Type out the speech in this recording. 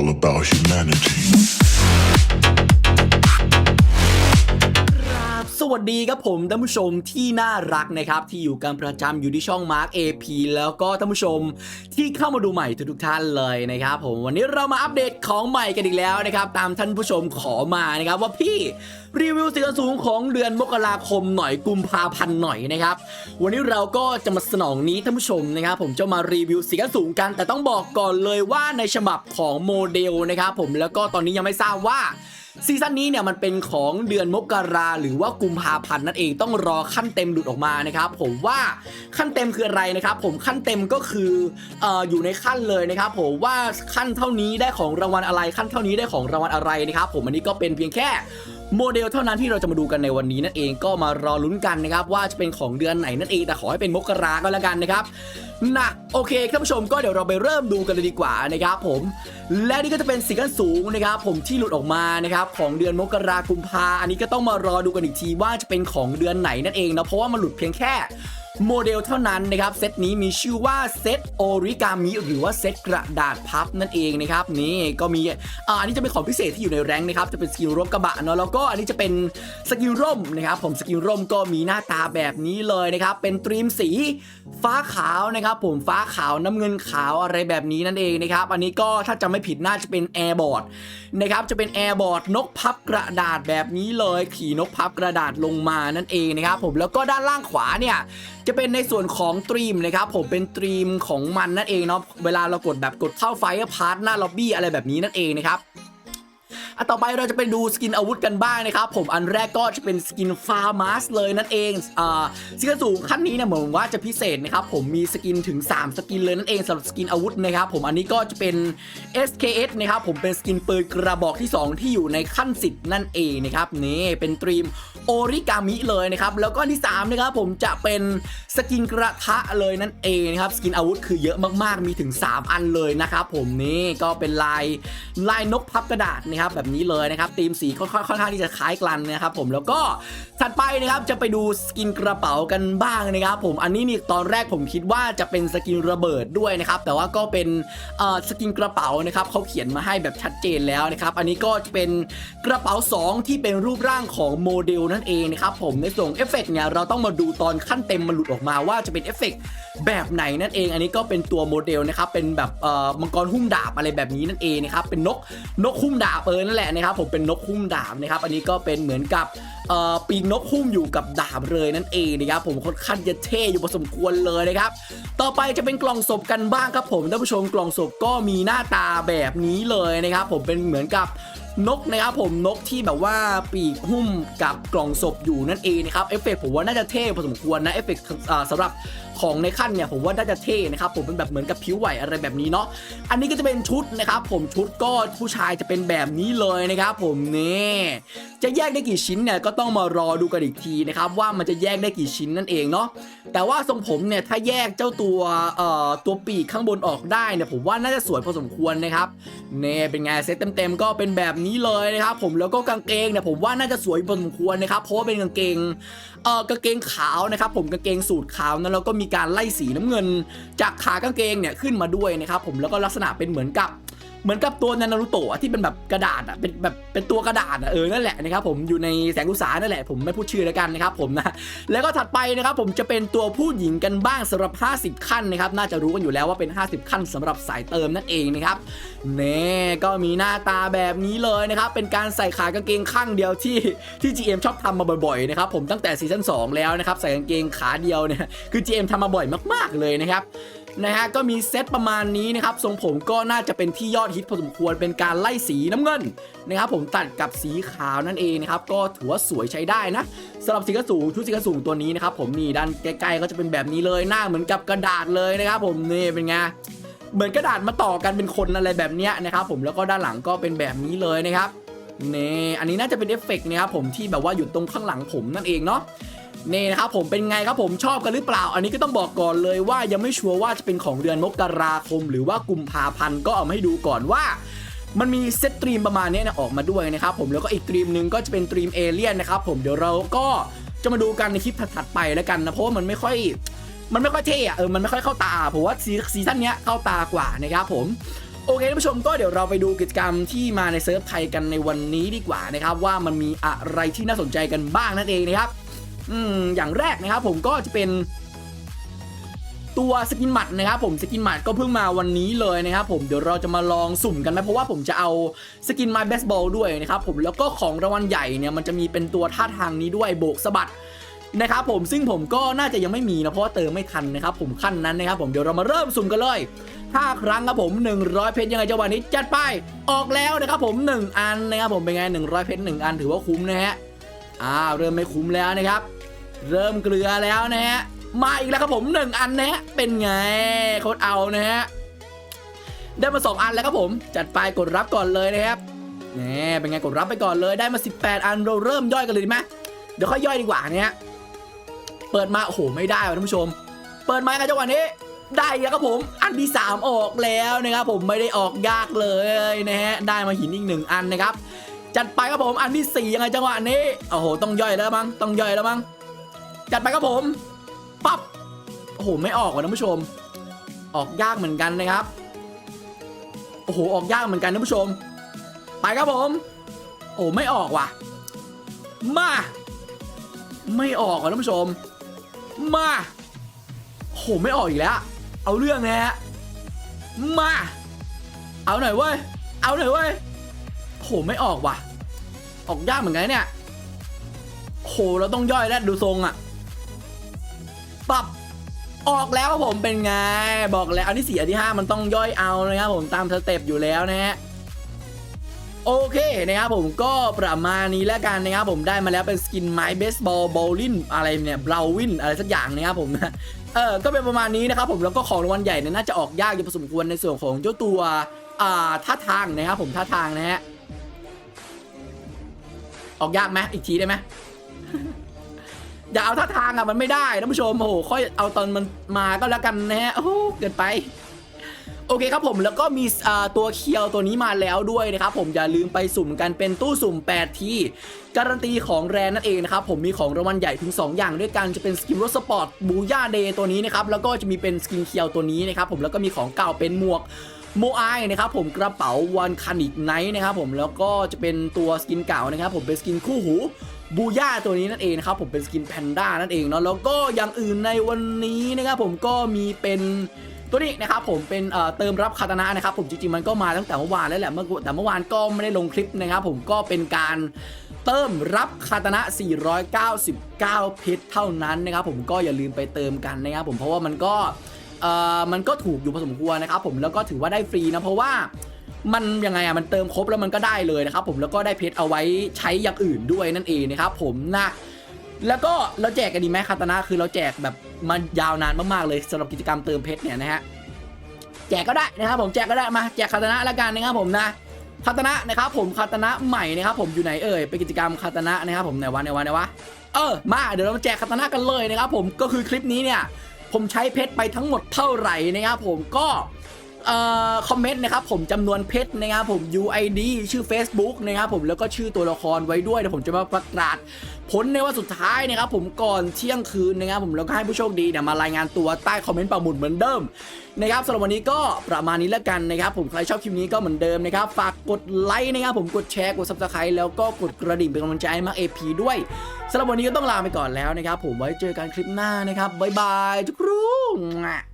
all about humanity. วัสดีครับผมท่านผู้ชมที่น่ารักนะครับที่อยู่กันประจำอยู่ที่ช่อง Mark AP แล้วก็ท่านผู้ชมที่เข้ามาดูใหม่ทุกๆท่านเลยนะครับผมวันนี้เรามาอัปเดตของใหม่กันอีกแล้วนะครับตามท่านผู้ชมขอมานะครับว่าพี่รีวิวสินค้าสูงของเดือนมกราคมหน่อยกุมภาพันธ์หน่อยนะครับวันนี้เราก็จะมาสนองนี้ท่านผู้ชมนะครับผมจะมารีวิวสินค้าสูงกัน แต่ต้องบอกก่อนเลยว่าในฉบับของโมเดลนะครับผมแล้วก็ตอนนี้ยังไม่ทราบว่า ซีซั่นนี้เนี่ยมันเป็นของเดือนมกราหรือว่ากุมภาพันธ์นั่นเองต้องรอขั้นเต็มหลุดออกมานะครับผมว่าขั้นเต็มคืออะไรนะครับผมขั้นเต็มก็คือเอ่ออยู่ในขั้นเลยนะครับผมว่าขั้นเท่านี้ได้ของรางวัลอะไรขั้นเท่านี้ได้ของรางวัลอะไรนะครับผมอันนี้ก็เป็นเพียงแค่ โมเดลเท่านั้นที่เราจะมาดูกันในวันนี้นั่นเองก็มารอลุ้นกันนะครับว่าจะเป็นของเดือนไหนนั่นเองแต่ขอให้เป็นมกราก็แล้วกันนะครับนะโอเคท่านผู้ชมก็เดี๋ยวเราไปเริ่มดูกันเลยดีกว่านะครับผมและนี่ก็จะเป็นสิ่งขั้นสูงนะครับผมที่หลุดออกมานะครับของเดือนมกราคมพาอันนี้ก็ต้องมารอดูกันอีกทีว่าจะเป็นของเดือนไหนนั่นเองนะเพราะว่ามันหลุดเพียงแค่ โมเดลเท่านั้นนะครับเซตนี้มีชื่อว่าเซตโอริกามิหรือว่าเซตกระดาษพับนั่นเองนะครับนี่ก็มีอ่าอันนี้จะเป็นของพิเศษที่อยู่ในแรงค์นะครับจะเป็นสกิลร่มกระบะเนาะแล้วก็อันนี้จะเป็นสกิลร่มนะครับผมสกิลร่มก็มีหน้าตาแบบนี้เลยนะครับเป็นตรีมสีฟ้าขาวนะครับผมฟ้าขาวน้ำเงินขาวอะไรแบบนี้นั่นเองนะครับอันนี้ก็ถ้าจำไม่ผิดน่าจะเป็นแอร์บอร์ดนะครับจะเป็นแอร์บอร์ดนกพับกระดาษแบบนี้เลย ขี่นกพับกระดาษลงมานั่นเองนะครับผมแล้วก็ด้านล่างขวาเนี่ยจะเป็นในส่วนของตรีมนะครับผมเป็นตรีมของมันนั่นเองเนาะเวลาเรากดแบบกดเข้าไฟพาร์ทหน้าล็อบบี้อะไรแบบนี้นั่นเองนะครับ อันต่อไปเราจะไปดูสกินอาวุธกันบ้างนะครับผมอันแรกก็จะเป็นสกินฟาร์มาสเลยนั่นเองอ่าสกินสูงขั้นนี้เนี่ยเหมือนว่าจะพิเศษนะครับผมมีสกินถึง 3 สกินเลยนั่นเองสำหรับสกินอาวุธนะครับผมอันนี้ก็จะเป็น SKS นะครับผมเป็นสกินปืนกระบอกที่ 2 ที่อยู่ในขั้นสิทธิ์นั่นเองนะครับนี่เป็นตรีมโอริกามิเลยนะครับแล้วก็ที่3นะครับผมจะเป็นสกินกระทะเลยนั่นเองนะครับสกินอาวุธคือเยอะมากๆมีถึง 3 อันเลยนะครับผมนี่ก็เป็นลายลายนกพับกระดาษนะครับแบบนี้เลยนะครับธีมสีค่อนข้างที่จะคล้ายกันนะครับผมแล้วก็ถัดไปนะครับจะไปดูสกินกระเป๋ากันบ้างนะครับผมอันนี้นี่ตอนแรกผมคิดว่าจะเป็นสกินระเบิดด้วยนะครับแต่ว่าก็เป็นสกินกระเป๋านะครับเขาเขียนมาให้แบบชัดเจนแล้วนะครับอันนี้ก็จะเป็นกระเป๋า 2 ที่เป็นรูปร่างของโมเดลนั่นเองนะครับผมในส่วนเอฟเฟกต์เนี่ยเราต้องมาดูตอนขั้นเต็มมันหลุดออกมาว่าจะเป็นเอฟเฟกต์แบบไหนนั่นเอง อันนี้ก็เป็นตัวโมเดลนะครับเป็นแบบมังกรหุ้มดาบอะไรแบบนี้นั่นเองนะครับเป็นนกนกหุ้มดาบเออนั่นแหละนะครับผมเป็นนกหุ้มดาบนะครับอันนี้ก็เป็นเหมือนกับปีกนกหุ้มอยู่กับดาบเลยนั่นเองนะครับผมค่อนข้างจะเท่อยู่พอสมควรเลยนะครับต่อไปจะเป็นกล่องศพกันบ้างครับผมท่านผู้ชมกล่องศพก็มีหน้าตาแบบนี้เลยนะครับผมเป็นเหมือนกับ นกนะครับผมนกที่แบบว่าปีกหุ้มกับกล่องศพอยู่นั่นเองนะครับเอฟเฟกต์ผมว่าน่าจะเท่พอสมควรนะเอฟเฟกต์สำหรับของในขั้นเนี่ยผมว่าน่าจะเท่นะครับผมเป็นแบบเหมือนกับผิวไหวอะไรแบบนี้เนาะอันนี้ก็จะเป็นชุดนะครับผมชุดก็ผู้ชายจะเป็นแบบนี้เลยนะครับผมนี่จะแยกได้กี่ชิ้นเนี่ยก็ต้องมารอดูกันอีกทีนะครับว่ามันจะแยกได้กี่ชิ้นนั่นเองเนาะแต่ว่าทรงผมเนี่ยถ้าแยกเจ้าตัวเอ่อตัวปีกข้างบนออกได้เนี่ยผมว่าน่าจะสวยพอสมควรนะครับเนี่เป็นไงเซตเต็มๆก็เป็นแบบนี้เลยนะครับผมแล้วก็กางเกงเนี่ยผมว่าน่าจะสวยพอสมควรนะครับเพราะว่าเป็นกางเกงเอ่อกางเกงขาวนะครับผมกางเกงสูทขาวนั้นแล้วก็มีการไล่สีน้ำเงิน จากขากางเกงเนี่ยขึ้นมาด้วยนะครับผมแล้วก็ลักษณะเป็นเหมือนกับ เหมือนกับตัวนารูโตะที่เป็นแบบกระดาษอะเป็นแบบเป็นตัวกระดาษอะเออนั่นแหละนะครับผมอยู่ในแสงอุตสานั่นแหละผมไม่พูดชื่อแล้วกันนะครับผมนะแล้วก็ถัดไปนะครับผมจะเป็นตัวผู้หญิงกันบ้างสำหรับ 50 ขั้นนะครับน่าจะรู้กันอยู่แล้วว่าเป็น 50 ขั้นสำหรับสายเติมนั่นเองนะครับเน่ก็มีหน้าตาแบบนี้เลยนะครับเป็นการใส่ขากางเกงข้างเดียวที่ที่ GM ชอบทำมาบ่อยๆนะครับผมตั้งแต่ซีซั่น2แล้วนะครับใส่กางเกงขาเดียวเนี่ยคือ GM ทำมาบ่อยมากๆเลยนะครับ นะฮะก็มีเซตประมาณนี้นะครับทรงผมก็น่าจะเป็นที่ยอดฮิตพอสมควรเป็นการไล่สีน้ำเงินนะครับผมตัดกับสีขาวนั่นเองนะครับก็ถือว่าสวยใช้ได้นะสำหรับสีกระสูงชุดสีกระสูงตัวนี้นะครับผมนี่ด้านใกล้ๆก็จะเป็นแบบนี้เลยหน้าเหมือนกับกระดาษเลยนะครับผมนี่เป็นไงเหมือนกระดาษมาต่อกันเป็นคนอะไรแบบเนี้ยนะครับผมแล้วก็ด้านหลังก็เป็นแบบนี้เลยนะครับนี่อันนี้น่าจะเป็นเอฟเฟกต์นะครับผมที่แบบว่าอยู่ตรงข้างหลังผมนั่นเองเนาะ นี่นะครับผมเป็นไงครับผมชอบกันหรือเปล่า อันนี้ก็ต้องบอกก่อนเลยว่ายังไม่ชัวร์ว่าจะเป็นของเดือนมกราคม หรือว่ากุมภาพันธ์ก็เอามาให้ดูก่อนว่ามันมีเซตตรีมประมาณนี้นี่ยออกมาด้วยนะครับผมแล้วก็อีกตรีมหนึ่งก็จะเป็นตรีมเอเลี่ยนนะครับผมเดี๋ยวเราก็จะมาดูกันในคลิปถัดๆไปแล้วกันนะเพราะว่ามันไม่ค่อยมันไม่ค่อยเท่อะเออมันไม่ค่อยเข้าตาผมว่าซีซีซั่นเนี้ยเข้าตากว่านะครับผมโอเคท่านผู้ชมก็เดี๋ยวเราไปดูกิจกรรมที่มาในเซิร์ฟไทยกันในวันนี้ดีกว่านะครับว่ามันมีอะไรที่น่าสนใจกันบ้างนั่นเองนะครับ อืมอย่างแรกนะครับผมก็จะเป็นตัวสกินหมัดนะครับผมสกินหมัดก็เพิ่งมาวันนี้เลยนะครับผมเดี๋ยวเราจะมาลองสุ่มกันนะเพราะว่าผมจะเอาสกินไม้เบสบอลด้วยนะครับผมแล้วก็ของรางวัลใหญ่เนี่ยมันจะมีเป็นตัวท่าทางนี้ด้วยโบกสะบัดนะครับผมซึ่งผมก็น่าจะยังไม่มีนะเพราะว่าเติมไม่ทันนะครับผมขั้นนั้นนะครับผมเดี๋ยวเรามาเริ่มสุ่มกันเลย5ครั้งครับผม 100 เพชรยังไงจังหวะนี้จัดไปออกแล้วนะครับผม 1 อันนะครับผมเป็นไง100 เพชร1อันถือว่าคุ้มนะฮะ อ่าเริ่มไม่คุ้มแล้วนะครับ เริ่มเกลือแล้วนะฮะมาอีกแล้วครับผมหนึ่งอันนะฮะเป็นไงโคตรเอานะฮะได้มา 2 อันแล้วครับผมจัดไปกดรับก่อนเลยนะครับนี่เป็นไงกดรับไปก่อนเลยได้มา 18 อันเราเริ่มย่อยกันเลยดีไหมเดี๋ยวค่อยย่อยดีกว่าเนี่ยเปิดมาโอ้โหไม่ได้ท่านผู้ชม เปิดมากันจังหวะนี้ได้แล้วครับผมอันที่ 3 ออกแล้วนะครับผมไม่ได้ออกยากเลยนะฮะได้มาหินอีกหนึ่งอันนะครับ จัดไปครับผมอันที่สี่ยังไงจังหวะนี้โอ้โหต้องย่อยแล้วมั้งต้องย่อยแล้วมั้งจัดไปครับผมปั๊บโอ้โหไม่ออกว่ะท่านผู้ชม ออกยากเหมือนกันนะครับโอ้โหออกยากเหมือนกันท่านผู้ชม ไปครับผม โอ้ไม่ออกว่ะ มา ไม่ออกว่ะท่านผู้ชม มาโหไม่ออกอีกแล้ว เอาเรื่องนะฮะมา เอาหน่อยเว้ยเอาหน่อยเว้ย หไม่ออกว่ะ ออกยากเหมือนกันเนี่ยโหเราต้องย่อยแล้วดูทรงอะปรับออกแล้วผมเป็นไง บอกแล้วอันที่สี่อันที่ห้ามันต้องย่อยเอานะครับผมตามสเต็ปอยู่แล้วนะฮะโอเคนะครับผมก็ประมาณนี้แล้วกันนะครับผมได้มาแล้วเป็นสกินไม้เบสบอลบอลลินอะไรเนี่ยบลาวินอะไรสักอย่างนะครับผมนะเออก็เป็นประมาณนี้นะครับผมแล้วก็ของรางวัลใหญ่เนี่ยน่าจะออกยากอยู่พอสมควรในส่วนของเจ้าตัวอ่าท่าทางนะครับผมท่าทางนะฮะ ออกยากไหมอีกทีได้ไหม อย่าเอาท่าทางอะมันไม่ได้ท่านผู้ชมโอ้โหค่อยเอาตอนมันมาก็แล้วกันนะฮะโอ้โหเกินไปโอเคครับผมแล้วก็มีตัวเคียวตัวนี้มาแล้วด้วยนะครับผมอย่าลืมไปสุ่มกันเป็นตู้สุ่ม 8 ที่การันตีของแรนนั่นเองนะครับผมมีของรางวัลใหญ่ถึง 2 อย่างด้วยกันจะเป็นสกินรถสปอร์ตบูย่าเดย์ตัวนี้นะครับแล้วก็จะมีเป็นสกินเคียวตัวนี้นะครับผมแล้วก็มีของเก่าเป็นหมวก โมไอนะครับผมกระเป๋าวันคานิกไนท์นะครับผมแล้วก็จะเป็นตัวสกินเก่านะครับผมเป็นสกินคู่หูบูย่าตัวนี้นั่นเองนะครับผมเป็นสกินแพนด้านั่นเองเนาะแล้วก็อย่างอื่นในวันนี้นะครับผมก็มีเป็นตัวนี้นะครับผมเป็นเติมรับคาตานะนะครับผมจริงๆมันก็มาตั้งแต่เมื่อวานแล้วแหละเมื่อแต่เมื่อวานก็ไม่ได้ลงคลิปนะครับผมก็เป็นการเติมรับคาตานะ 499 เพชรเท่านั้นนะครับผมก็อย่าลืมไปเติมกันนะครับผมเพราะว่ามันก็ เอ่อมันก็ถูกอยู่พอสมควรนะครับผมแล้วก็ถือว่าได้ฟรีนะเพราะว่ามันยังไงอะมันเติมครบแล้วมันก็ได้เลยนะครับผมแล้วก็ได้เพชรเอาไว้ใช้อย่างอื่นด้วยนั่นเองนะครับผมนะแล้วก็เราแจกกันดีไหมคาตานะคือเราแจกแบบมายาวนานมากๆเลยสำหรับกิจกรรมเติมเพชรเนี่ยนะฮะแจกก็ได้นะครับผมแจกก็ได้มาแจกคาตานะล้วกันนะครับผมนะคาตานะนะครับผมคาตานะใหม่นะครับผมอยู่ไหนเอ่ยเป็นกิจกรรมคาตานะนะครับผมไหนวะไหนวะไหนวะเออมาเดี๋ยวเรามาแจกคาตานะกันเลยนะครับผมก็คือคลิปนี้เนี่ย ผมใช้เพชรไปทั้งหมดเท่าไหร่นะครับผมก็เอ่อคอมเมนต์นะครับผมจำนวนเพชรนะครับผม UID ชื่อ Facebook นะครับผมแล้วก็ชื่อตัวละครไว้ด้วยเดี๋ยวผมจะมาประกาศผลในวันสุดท้ายนะครับผมก่อนเที่ยงคืนนะครับผมแล้วก็ให้ผู้โชคดีเนี่ยมารายงานตัวใต้คอมเมนต์ปักหมุดเหมือนเดิมนะครับสำหรับวันนี้ก็ประมาณนี้แล้วกันนะครับผมใครชอบคลิปนี้ก็เหมือนเดิมนะครับฝากกดไลค์นะครับผมกดแชร์กด subscribe แล้วก็กดกระดิ่งเป็นกำลังใจให้มา AP ด้วย สำหรับวันนี้ก็ต้องลาไปก่อนแล้วนะครับ ผมไว้เจอกันคลิปหน้านะครับบ๊ายบายทุกคน